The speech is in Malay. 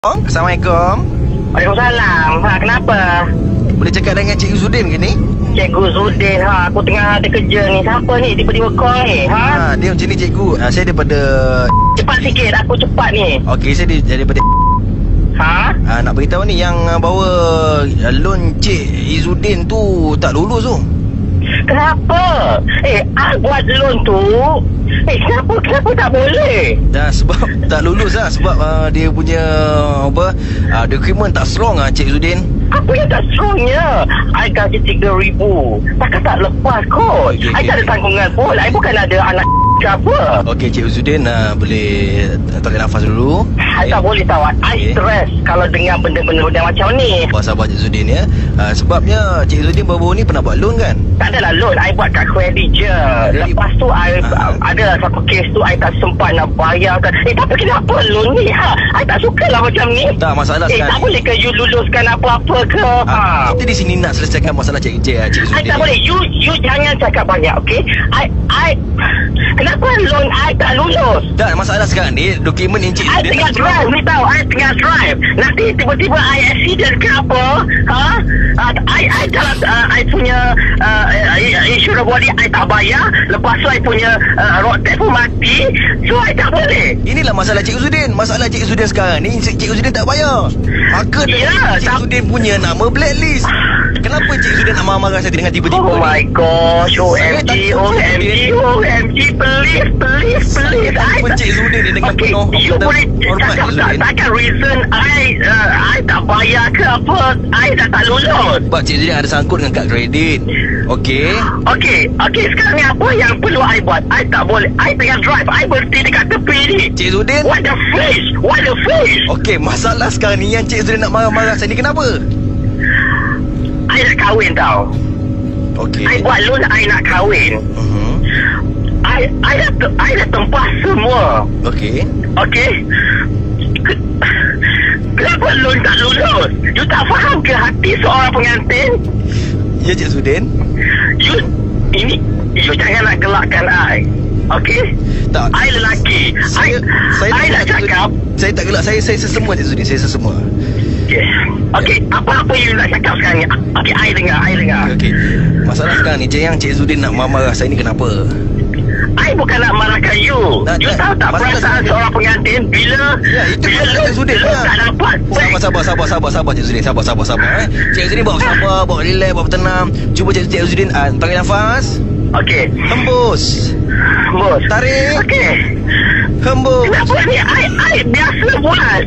Assalamualaikum Waalaikumsalam. Ha, kenapa? Boleh cakap dengan Cik Zudin ke ni? Cikgu Zudin, ha, aku tengah ada kerja ni. Siapa ni? Tiba-tiba call ni, ha? Ha, dia macam ni cikgu ha, Saya daripada Cepat sikit, aku cepat ni. Okey saya daripada Ha? ha, Nak beritahu ni Yang uh, bawa uh, loan Cik Izudin tu Tak lulus tu Kenapa? Eh, I buat loan tu. Eh, kenapa? Kenapa tak boleh? Dah sebab tak lulus lah Sebab uh, dia punya Apa uh, Dokumen tak strong lah Cik Izudin Apa yang tak strongnya? I gaji RM3,000. Takkan tak lepas kot. Okey, I okey, tak ada tanggungan pun. I bukan ada anak apa. Okey Cik Izudin uh, Boleh Tarik nafas dulu I tak boleh tahu. I Okey. stress kalau dengar benda-benda macam ni. Sabar-sabar Cik Izudin ya uh, Sebabnya Cik Izudin baru-baru ni pernah buat loan kan Tak adalah loan I buat kat kredit je Kredit. Lepas tu I Ah. uh. Ada satu kes tu I tak sempat nak bayar kan Eh tapi kenapa loan ni ha? I tak suka lah macam ni Tak masalah Eh sekarang tak boleh ke you luluskan apa-apa ke Ah, ha? kita di sini nak selesaikan masalah Cik Cik, Cik I Izudin tak boleh You you jangan cakap banyak okay I I Kenapa loan I tak lulus. Tak masalah sekarang ni Dokumen yang Cik I tengah drive ni tahu I tengah drive. Nanti tiba-tiba I accident ke apa ha? Uh, I, I dalam uh, I punya uh, insurance body I tak bayar. Lepas tu I punya uh, road tax pun mati. So I tak boleh. Inilah masalah Cik Izudin Masalah Cik Izudin sekarang ni Cik Izudin tak bayar. Maka Ya, Cik tak- Izudin punya nama blacklist. Kenapa Cik Izudin nak marah-marah saya dengan tiba-tiba Oh ni? my gosh tak OMG OMG. OMG Please Please Please. Saya I benci Izudin ni dengan okay, penuh You dan boleh hormat, cakap tak, Izudin. takkan reason I uh, I tak bayar ke apa I dah tak lulus. Sebab Cik Izudin ada sangkut dengan kad kredit. Okey Okey, okey sekarang ni apa yang perlu I buat? I tak boleh. I tengah drive. I berhenti dekat tepi ni. Cik Izudin What the fish? What the fish? Okey masalah sekarang ni Yang Cik Izudin nak marah-marah saya ni kenapa? I nak kahwin tau. Okey I buat loan I nak kahwin. uh-huh. I I dah te- I dah tempah semua. Okey Okey? Ke- Kenapa loan tak lulus? You tak faham ke hati seorang pengantin? Ya Cik Izudin You ini you jangan nak gelakkan I. Okey? Tak I lelaki. Saya I, saya I nak cakap Saya tak gelak Saya saya sesemua Cik Izudin Saya sesemua Okey. Okey, apa-apa you nak cakap sekarang ni? Okey, I dengar, I dengar. Okey. Masalah sekarang ni Cik yang Cik Zudin nak marah-marah saya ni kenapa? I bukan nak marahkan you. Tak, you tak. tahu tak perasaan seorang pengantin bila Ya, itu bila lu, Zudin lu lah. tak dapat Sabar sabar sabar sabar sabar Cik Zudin sabar sabar sabar eh. Cik Zudin bawa sabar, bawa relax, bawa tenang. Cuba Cik Cik Zudin ah, tarik nafas. Okey, Hembus. bos. Tarik. Okey. Hembus. Kenapa ni? I, I biasa buat.